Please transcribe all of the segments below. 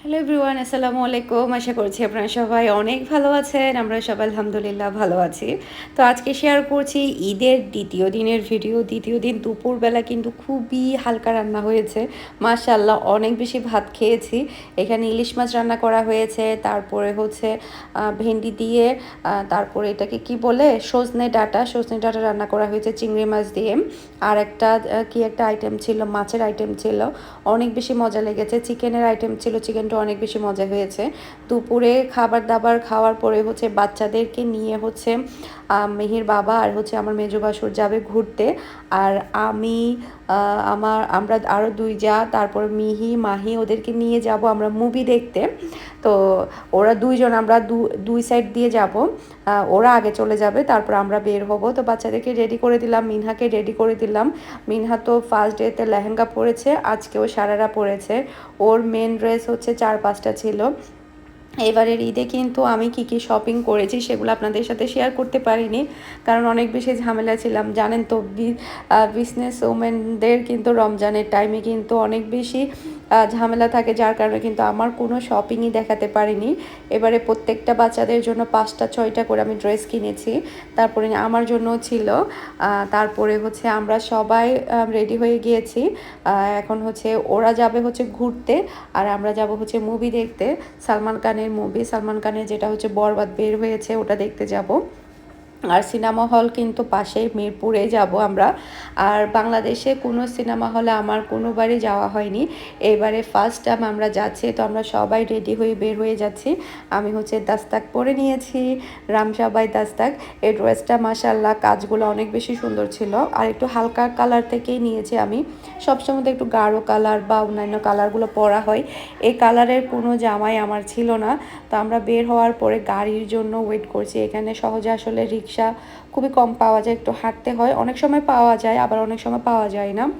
Hello everyone আসসালামু আলাইকুম আশা করছি আপনারা সবাই অনেক ভালো আছেন, আমরা সবাই আলহামদুলিল্লাহ ভালো আছি। তো আজকে শেয়ার করছি ঈদের দ্বিতীয় দিনের ভিডিও দ্বিতীয় দিন দুপুরবেলা কিন্তু খুবই হালকা রান্না হয়েছে। মাশাল্লাহ অনেক বেশি ভাত খেয়েছি। এখানে ইলিশ মাছ রান্না করা হয়েছে, তারপরে হচ্ছে ভেন্ডি দিয়ে তারপরে এটাকে কি বলে? সজনে ডাটা। সজনে ডাটা রান্না করা হয়েছে চিংড়ি মাছ দিয়ে। আর একটা কি একটা আইটেম ছিল? মাছের আইটেম ছিল। অনেক বেশি মজা লেগেছে। চিকেনের আইটেম ছিল চিকেনটা অনেক বেশি মজা হয়েছে। দুপুরে খাবার দাবার খাওয়ার পরে হচ্ছে বাচ্চাদেরকে নিয়ে হচ্ছে মেহের বাবা আর হচ্ছে আমার মেজো বাসুর যাবে ঘুরতে। আর আমি আমার, আমরা আরও দুই যা, তারপর মিহি, মাহি ওদেরকে নিয়ে যাব আমরা মুভি দেখতে। তো ওরা দুইজন, আমরা দুই সাইড দিয়ে যাব। ওরা আগে চলে যাবে, তারপর আমরা বের হব। তো বাচ্চাদেরকে রেডি করে দিলাম, মিনহাকে রেডি করে দিলাম। মিনহা তো ফার্স্ট ডেতে লেহেঙ্গা পরেছে, আজকেও সারারা পরেছে। ওর মেন ড্রেস হচ্ছে চার পাঁচটা ছিল। এবারের ঈদে কিন্তু আমি কি কি শপিং করেছি সেগুলো আপনাদের সাথে শেয়ার করতে পারিনি, কারণ অনেক বেশি ঝামেলা ছিলাম, জানেন তো বিজনেস ওমেনদের কিন্তু রমজানের টাইমে কিন্তু অনেক বেশি ঝামেলা থাকে, যার কারণে কিন্তু আমার কোনো শপিংই দেখাতে পারিনি। এবারে প্রত্যেকটা বাচ্চাদের জন্য পাঁচটা, ছয়টা করে আমি ড্রেস কিনেছি। তারপরে আমার জন্য ছিল। তারপরে হচ্ছে আমরা সবাই রেডি হয়ে গিয়েছি। এখন হচ্ছে ওরা যাবে হচ্ছে ঘুরতে আর আমরা যাব হচ্ছে মুভি দেখতে। সালমান খানের মুভি সালমান খানের যেটা হচ্ছে বরবাদ বের হয়েছে, ওটা দেখতে যাব। আর সিনেমা হল কিন্তু পাশেই মিরপুরে যাব আমরা। আর বাংলাদেশে কোনো সিনেমা হলে আমার কোনোবারই যাওয়া হয়নি। এবারে ফার্স্ট টাইম আমরা যাচ্ছি, তো আমরা সবাই রেডি হয়ে বের হয়ে যাচ্ছি। আমি হচ্ছে দাস্তাক পরে নিয়েছি, রামসাবাই দাস্তাক। এই ড্রেসটা মাসাল্লাহ কাজগুলো অনেক বেশি সুন্দর ছিল। আর একটু হালকা কালার থেকেই নিয়েছি আমি। সবসময় তো একটু গাঢ় কালার বা অন্যান্য কালারগুলো পরা হয়। এই কালারের কোনো জামাই আমার ছিল না। তো আমরা বের হওয়ার পরে গাড়ির জন্য ওয়েট করছি। এখানে সহজে আসলে রিক্সা খুবই কম পাওয়া যায়, একটু হাঁটতে হয়। অনেক সময় পাওয়া যায়, আবার অনেক সময় পাওয়া যায় না।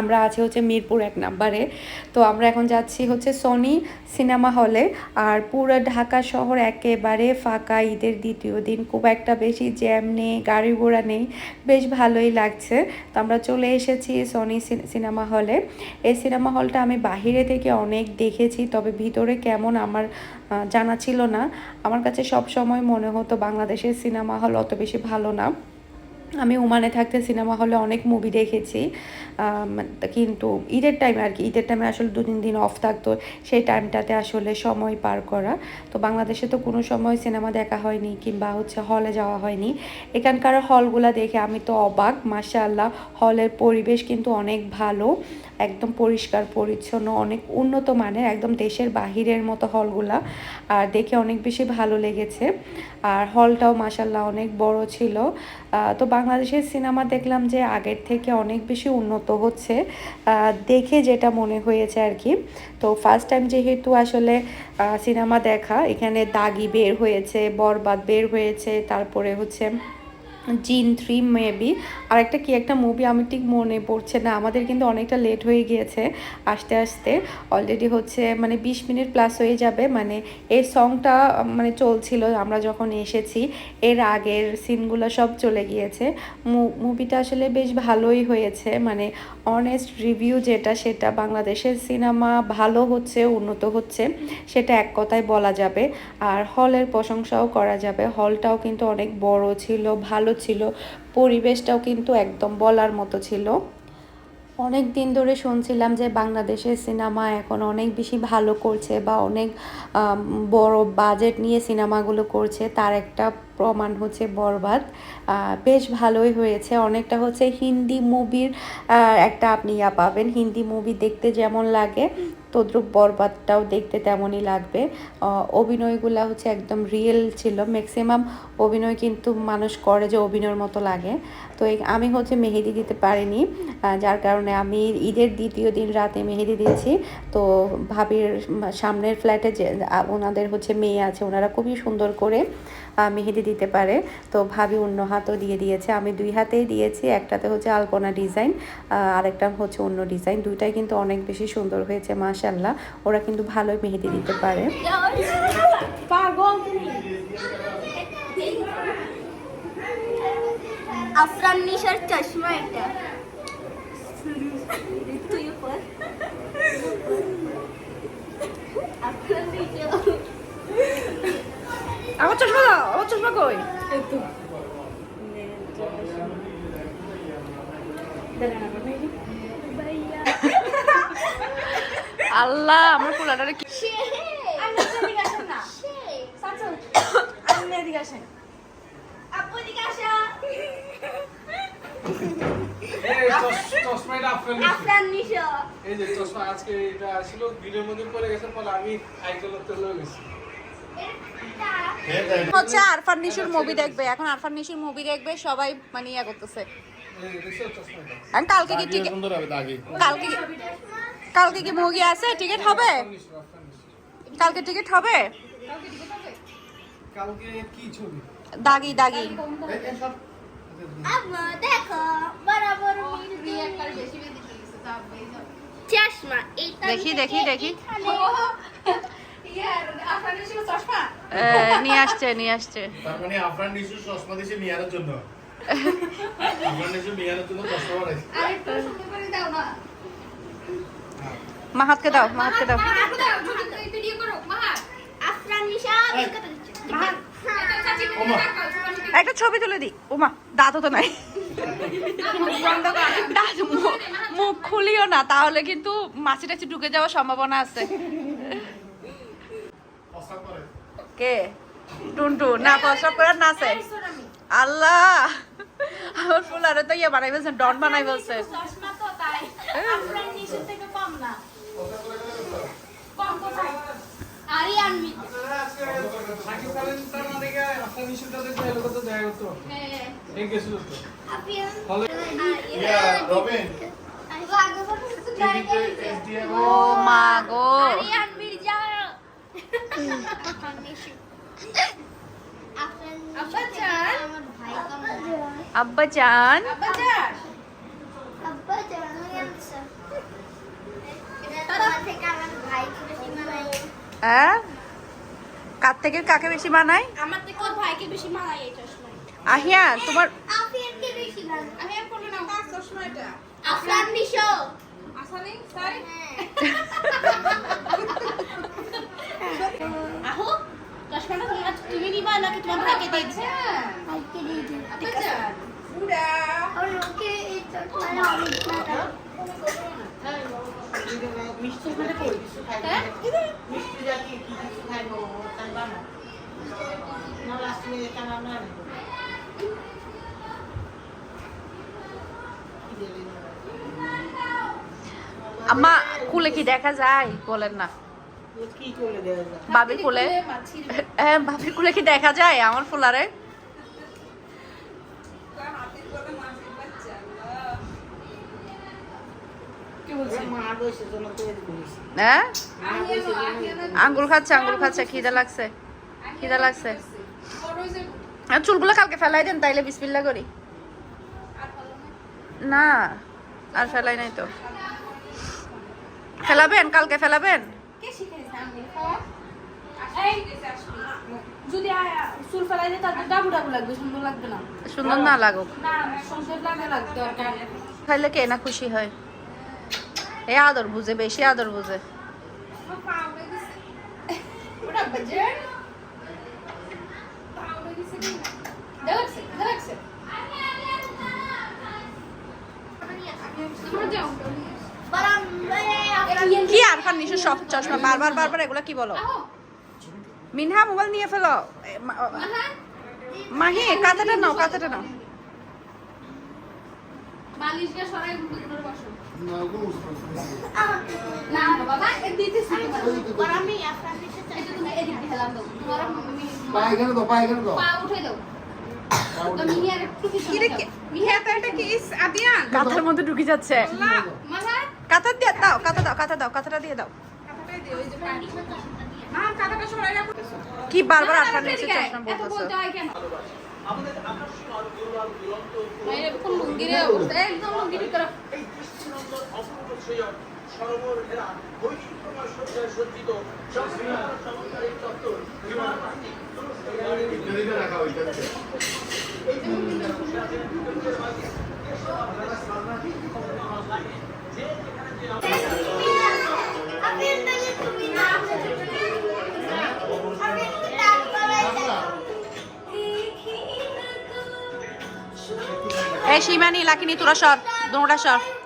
আমরা আছি হচ্ছে মিরপুর এক নাম্বারে। তো আমরা এখন যাচ্ছি হচ্ছে সনি সিনেমা হলে আর পুরো ঢাকা শহর একেবারে ফাঁকা, ঈদের দ্বিতীয় দিন। খুব একটা বেশি জ্যাম নেই, গাড়ি ঘোড়া নেই। বেশ ভালোই লাগছে। তো আমরা চলে এসেছি সনি সিনেমা হলে এই সিনেমা হলটা আমি বাহিরে থেকে অনেক দেখেছি, তবে ভিতরে কেমন আমার জানা ছিল না। আমার কাছে সব সময় মনে হতো বাংলাদেশের সিনেমা হল অত বেশি ভালো না। আমি ওমানে থাকতে সিনেমা হলে অনেক মুভি দেখেছি। কিন্তু ঈদের টাইমে আর কি, ঈদের টাইমে আসলে দু তিন দিন অফ থাকতো। সেই টাইমটাতে আসলে সময় পার করা। তো বাংলাদেশে তো কোনো সময় সিনেমা দেখা হয়নি কিংবা হচ্ছে হলে যাওয়া হয়নি। এখানকার হলগুলা দেখে আমি তো অবাক, মাশাআল্লাহ। হলের পরিবেশ কিন্তু অনেক ভালো, একদম পরিষ্কার, পরিচ্ছন্ন, অনেক উন্নত মানের, একদম দেশের বাহিরের মতো হলগুলা আর দেখে অনেক বেশি ভালো লেগেছে। আর হলটাও মাসাল্লাহ অনেক বড় ছিল। তো বাংলাদেশের সিনেমা দেখলাম যে আগের থেকে অনেক বেশি উন্নত হচ্ছে দেখে যেটা মনে হয়েছে আর কি। তো ফার্স্ট টাইম যেহেতু আসলে সিনেমা দেখা, এখানে দাগি বের হয়েছে, বরবাদ বের হয়েছে, তারপরে হচ্ছে জিন থ্রি, মেবি। আর একটা কি, একটা মুভি আমি ঠিক মনে পড়ছে না। আমাদের কিন্তু অনেকটা লেট হয়ে গিয়েছে আসতে আসতে। অলরেডি হচ্ছে মানে বিশ মিনিট প্লাস হয়ে যাবে। মানে এই সংটা মানে চলছিল, আমরা যখন এসেছি, এর আগের সিনগুলো সব চলে গিয়েছে। মুভিটা আসলে বেশ ভালোই হয়েছে। মানে অনেস্ট রিভিউ যেটা, সেটা বাংলাদেশের সিনেমা ভালো হচ্ছে, উন্নত হচ্ছে, সেটা এক কথায় বলা যাবে। আর হলের প্রশংসাও করা যাবে। হলটাও কিন্তু অনেক বড় ছিল, ভালো ছিল, পরিবেশটাও কিন্তু একদম বলার মতো ছিল। অনেক দিন ধরে শুনছিলাম যে বাংলাদেশের সিনেমা এখন অনেক বেশি ভালো করছে বা অনেক বড় বাজেট নিয়ে সিনেমাগুলো করছে, তার একটা প্রমাণ হচ্ছে বরবাদ। বেশ ভালোই হয়েছে। অনেকটা হচ্ছে হিন্দি মুভির একটা আপনি ইয়া পাবেন। হিন্দি মুভি দেখতে যেমন লাগে তদ্রুপ বরবাদটাও দেখতে তেমনই লাগবে। অভিনয়গুলা হচ্ছে একদম রিয়েল ছিল। ম্যাক্সিমাম অভিনয় কিন্তু মানুষ করে যে অভিনয়ের মতো লাগে। তো আমি হচ্ছে মেহেদি দিতে পারিনি যার কারণে আমি ঈদের দ্বিতীয় দিন রাতে মেহেদি দিয়েছি। তো ভাবির সামনের ফ্ল্যাটে যে ওনাদের হচ্ছে মেয়ে আছে, ওনারা খুবই সুন্দর করে মেহেদি দিতে পারে। তো ভাবি অন্য হাতও দিয়ে দিয়েছে, আমি দুই হাতেই দিয়েছি, একটাতে হচ্ছে আলপনা ডিজাইন আরেকটা হচ্ছে অন্য ডিজাইন। দুইটাই কিন্তু অনেক বেশি সুন্দর হয়েছে মাশাল্লাহ ওরা কিন্তু ভালোই মেহেদি দিতে পারে। পাগল আফরান নিশার চশমা এটা। আমার চশমা দাও আমার চশমা কই? আল্লাহ আমার পোলাটারে কি আসেন না। আসেন। এই যে চশমা আজকে এটা আসলো ভিডিওর মধ্যে পড়ে গেছে ফলে আমি আইকনের তেলে গেছি। হচ্ছে আরফান নিশুর মুভি দেখবে। এখন আরফান নিশুর মুভি দেখবে সবাই মানে ইয়া করতেছে। কালকে কি টিকিট সুন্দর হবে দাগি। কালকে কালকে কি মুভি আছে? টিকিট হবে। কালকে টিকিট হবে? কালকে কি ছবি? দাগি দাগি দেখো দেখি, দেখি। নিয়ে আসছে নিয়ে আসছে মানে চশমা নিয়ারের জন্য মাহাতকে দাও মাহাতকে দাও আফরান নিশা কথা দিচ্ছে ওমা একটা ছবি তুলে দি ওমা, দাঁতও তো নাই। মুখ- খুলিও না, তাহলে কিন্তু মাছি টাছি ঢুকে যাওয়ার সম্ভাবনা আছে। কে? টুনটু। না, প্রস্রাব করে নাচে আল্লাহ! আমার ফুলারে তো ইয়ে বানাই বলছেন ডন বানাই বলছে কম কত দেখা করতে পারতো গেছিল তো ইয়া রবিন ও মা গো আব্বা চান আব্বা হ্যাঁ? কার থেকে কাকে বেশি বানাই আমার থেকে ওর বেশি মানাই এই চশমা আহিয়া তোমার আফিয়ানকে বেশি মানাই আমি আর কোন নাম চশমা এটা? আফরান নিশো। আসানি? স্যার আহো চশমাটা তোমার তুমি নিবা নাকি তোমার ভাইকে দিয়ে দিছে ভাইকে দিয়ে দিই ঠিক আছে পুরা আর ওকে এই চশমাটা অনেক ভালো হ্যাঁ। আম্মা খুলে কি দেখা যায়? বলেন না। বাবির খুলে হ্যাঁ বাবির খুলে কি দেখা যায় আমার ফুলারে? হ্যাঁ? আঙ্গুল খাচ্ছে আঙ্গুল খাচ্ছে খিদে লাগছে। খিদে লাগছে। আর চুলগুলো কালকে ফেলাই দেন তাইলে বিসমিল্লা করি। না আর ফেলাই নাই তো। ফেলাবেন কালকে ফেলাবেন? লাগবে সুন্দর না। লাগুক। খাইলে কে না খুশি হয়? এ আদর বুঝে বেশি আদর বুঝে। কি আরফান নিশু সব চশমা? বারবার বারবার এগুলা কি বলো? মিনহা মোবাইল নিয়ে ফেলো। মাহি কাঁথাটা নাও কাঁথাটা নাও। বালিশটা সরাই গুলো বসো। না বাবা দিতেছি তোমার। আমি আপনার নিচে চাই তুমি এদিক দিয়ে হেলাম দাও। তোমার পায়খানা দাও পায়খানা দাও। পা উঠে দাও। কাঁথার মধ্যে ঢুকে যাচ্ছে। কাঁথা দিয়ে দাও কাঁথা দাও কাঁথা দাও কাঁথাটা দিয়ে দাও। কাঁথাটাই দে ওই যে পানি মা কাঁথাটা সরাই রাখো কি বারবার না, আরফান না, নিশু এদিকে আয়। চশমা এত বলতেছো বলতে এই সীমানি লাকিনি তোরা সর দৌড়া সর।